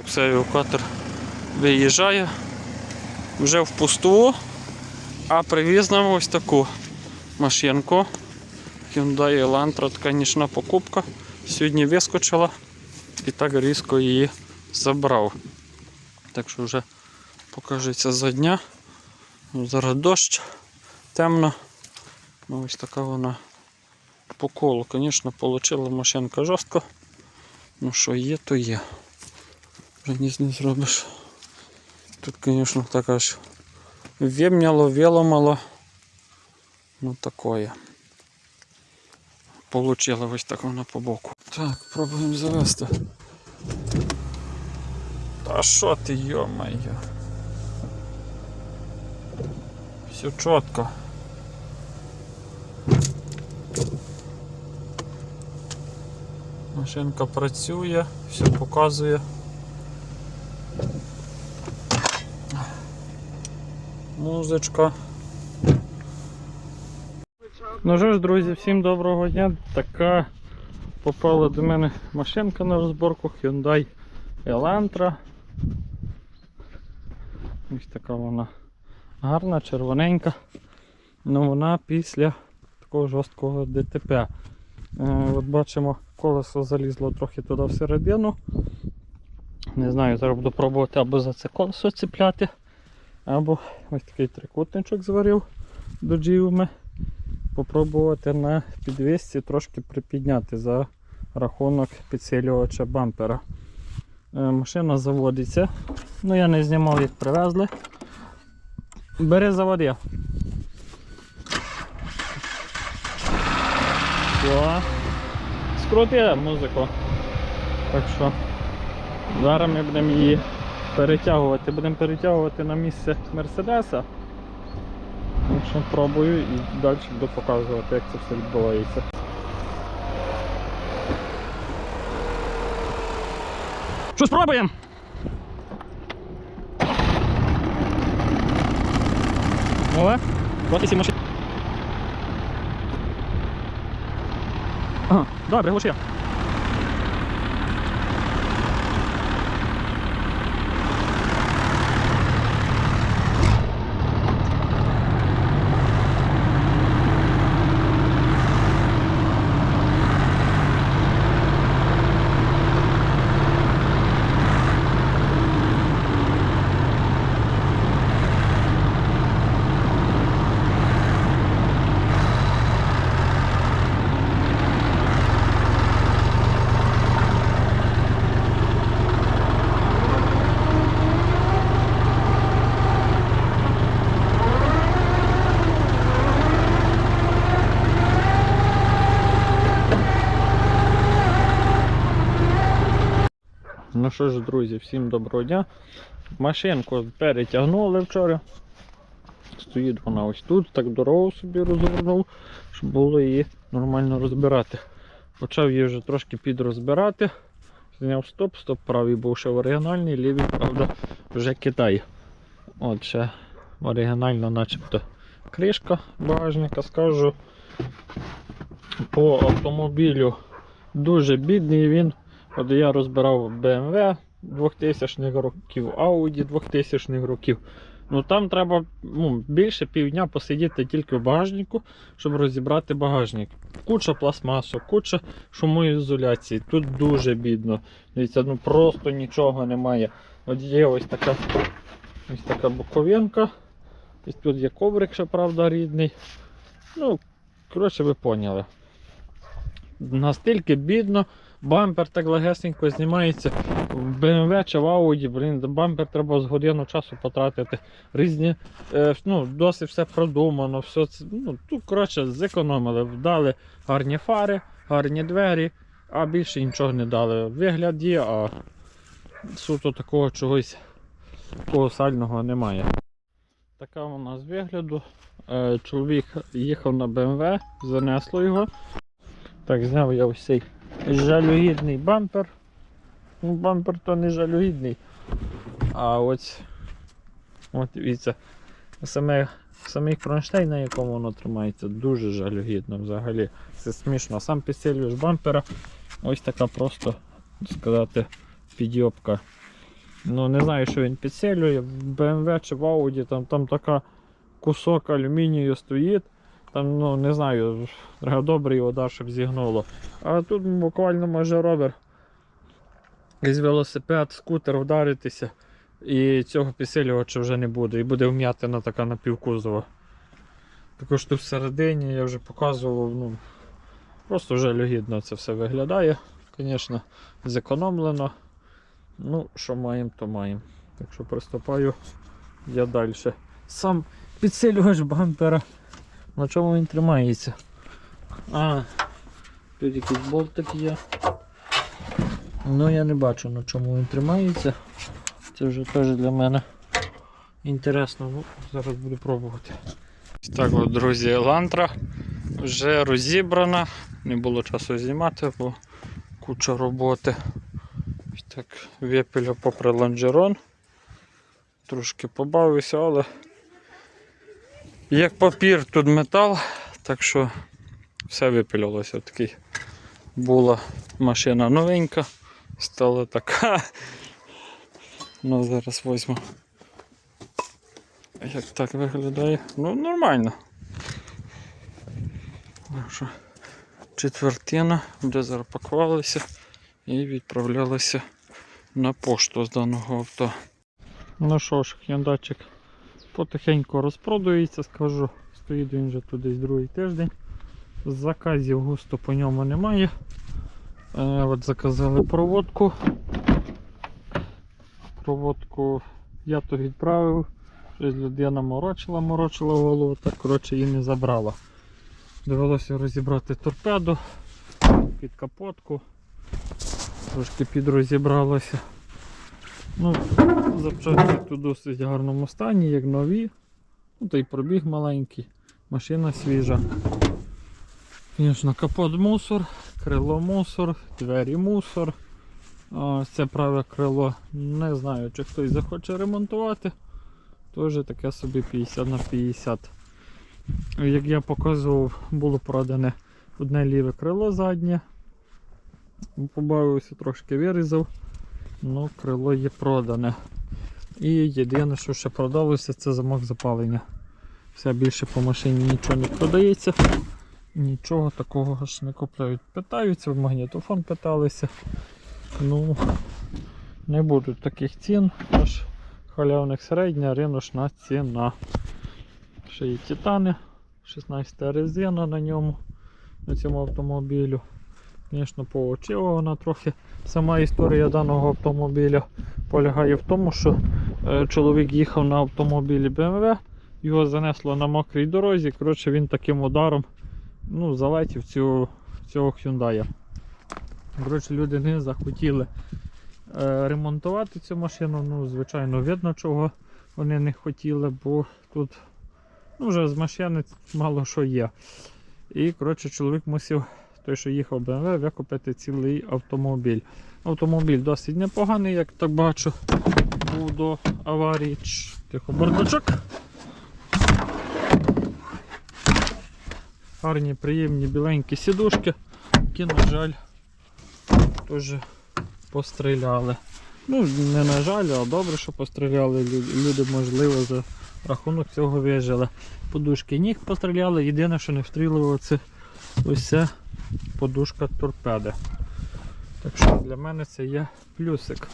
Все, евакуатор виїжджає вже в пусту, а привіз нам ось таку машинку. Hyundai Elantra, така нічна покупка. Сьогодні вискочила і так різко її забрав. Так що вже покажеться за дня. Зараз дощ, темно. Ну, ось така вона по колу. Звісно, отримала машинка жорстко. Ну що є, то є. Ніс не зробиш. Тут, звісно, так аж вімняло, виломало. Ну такое. Получила ось так вона по боку. Так, пробуємо завести. Та що ти, йо-моє? Все чітко. Машинка працює, все показує. Музичка. Ну що ж, друзі, всім доброго дня. Така попала до мене машинка на розборку Hyundai Elantra. Ось така вона гарна, червоненька. Ну вона після такого жорсткого ДТП. Е, от бачимо, колесо залізло трохи туди всередину. Не знаю, зараз буду пробувати або за це колесо цепляти, або ось такий трикутничок зварив до джіуми. Попробувати на підвісці трошки припідняти за рахунок підсилювача бампера. Е, машина заводиться. Ну я не знімав, як привезли. Бери заводи. Все. Скрути музику. Так що зараз ми будемо її перетягувати. Будемо перетягувати на місце Мерседеса. Так що пробую і далі буду показувати, як це все відбувається. Що спробуємо? І сі машини. Ага, добре, глуши. Ну що ж, друзі, всім доброго дня. Машинку перетягнули вчора. Стоїть вона ось тут, так дорогу собі розвернув, щоб було її нормально розбирати. Почав її вже трошки підрозбирати. Зняв стоп, стоп правий був ще в оригінальний, лівий, правда, вже Китай. От ще оригінально начебто кришка багажника, скажу. По автомобілю дуже бідний він. От я розбирав BMW 2000 х років, Audi 2000 х років. Ну там треба ну, більше півдня посидіти тільки в багажнику, щоб розібрати багажник. Куча пластмасу, куча шумоізоляції. Тут дуже бідно. Дивіться, ну просто нічого немає. От є ось така ось така боковинка. Ось тут є коврик, ще правда, рідний. Ну, коротше, ви поняли. Настільки бідно, бампер так легесенько знімається. В BMW чи в Audi, блін, бампер треба з годину часу потратити. Різні, е, ну, досить все продумано, все це, ну, тут, коротше, зекономили, вдали гарні фари, гарні двері, а більше нічого не дали. Вигляд є, а суто такого чогось колосального немає. Така вона з вигляду. Е, чоловік їхав на BMW, занесло його. Так, зняв я ось цей жалюгідний бампер. Ну, бампер то не жалюгідний. А ось от дивіться, саме, самий кронштейн, на якому воно тримається, дуже жалюгідно взагалі. Це смішно. Сам підсилюєш бампера. Ось така просто, сказати, підйобка. Ну, не знаю, що він підсилює. В BMW чи в Audi там, там така кусок алюмінію стоїть. Там, ну, не знаю, треба добре його далі щоб зігнуло. А тут буквально може ровер із велосипед, скутер вдаритися. І цього підсилювача вже не буде. І буде вм'ятина така напівкузова. Також тут всередині я вже показував, ну, просто жалюгідно це все виглядає. Звісно, зекономлено. Ну, що маємо, то маємо. Так що приступаю я далі. Сам підсилювач бампера. На чому він тримається? А, тут якийсь болтик є. Ну я не бачу на чому він тримається. Це вже теж для мене інтересно. Ну, зараз буду пробувати. Так от, друзі, елантра вже розібрана. Не було часу знімати, бо куча роботи. Так, випіля попри лонжерон. Трошки побавився, але як папір тут метал, так що все випілялося. Такий була машина новенька, стала така. Ну, зараз візьму. Як так виглядає? Ну, нормально. Четвертина, де зараз пакувалися і відправлялися на пошту з даного авто. Ну що ж, хендачик потихеньку розпродується, скажу, стоїть він вже десь другий тиждень. Заказів густо по ньому немає. Е, от заказали проводку. Проводку я то відправив. Щось людина морочила, морочила голову, так коротше її не забрала. Довелося розібрати торпеду під капотку. Трошки підрозібралося. Ну, запчасті тут досить гарному стані, як нові. Ну, та й пробіг маленький, машина свіжа. Звісно, капот мусор, крило мусор, двері мусор. Ось це праве крило. Не знаю, чи хтось захоче ремонтувати. Теж таке собі 50 на 50. Як я показував, було продане одне ліве крило заднє. Побавився, трошки вирізав, але крило є продане. І єдине, що ще продалося, це замок запалення. Все більше по машині нічого не продається. Нічого такого ж не купляють. Питаються, в магнітофон питалися. Ну, не будуть таких цін, аж халявних середня риночна ціна. Ще є титани, 16 резина на ньому, на цьому автомобілю. Звісно, поочила вона трохи. Сама історія даного автомобіля полягає в тому, що е, чоловік їхав на автомобілі BMW, його занесло на мокрій дорозі. Коротше, він таким ударом ну, залетів цього, цього Hyundai. Коротше, люди не захотіли е, ремонтувати цю машину. Ну, звичайно, видно, чого вони не хотіли, бо тут ну, вже з машини мало що є. І коротше, чоловік мусив, той, що їхав BMW, викупити цілий автомобіль. Автомобіль досить непоганий, як так бачу, був до аварії. Тихо бардачок. Гарні, приємні біленькі сідушки, які, на жаль, теж постріляли. Ну, не на жаль, а добре, що постріляли. Люди, можливо, за рахунок цього вижили. Подушки ніг постріляли, єдине, що не встрілило, це ось ця подушка торпеди. Так що для мене це є плюсик.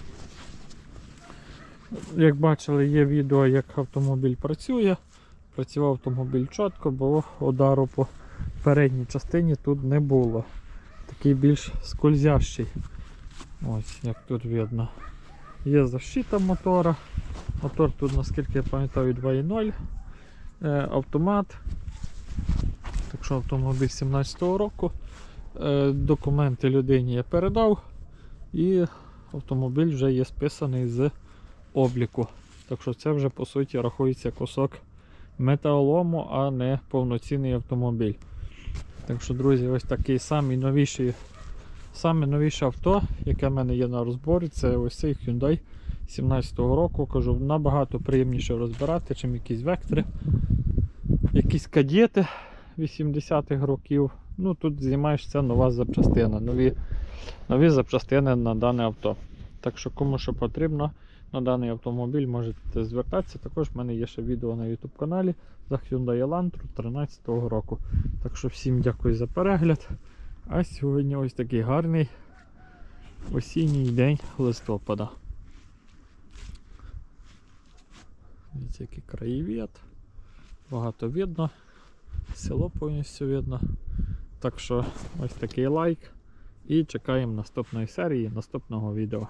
Як бачили, є відео, як автомобіль працює. Працював автомобіль чітко, бо удару по передній частині тут не було. Такий більш скользящий. Ось як тут видно. Є защита мотора. Мотор тут, наскільки я пам'ятаю, 2.0. Е, автомат. Так що автомобіль 17-го року. Е, документи людині я передав. І автомобіль вже є списаний з обліку. Так що це вже по суті рахується кусок металолому, а не повноцінний автомобіль. Так що, друзі, ось такий самий новіший, саме новіше авто, яке в мене є на розборі, це ось цей Hyundai 17-го року. Кажу, набагато приємніше розбирати, чим якісь вектори, якісь кадети 80-х років. Ну тут знімаєшся нова запчастина, нові, нові запчастини на дане авто. Так що кому що потрібно на даний автомобіль можете звертатися. Також в мене є ще відео на YouTube каналі за Hyundai Elantra 13 року. Так що всім дякую за перегляд. А сьогодні ось такий гарний осінній день листопада. Дивіться, який краєвід. Багато видно. Село повністю видно. Так що ось такий лайк. І чекаємо наступної серії, наступного відео.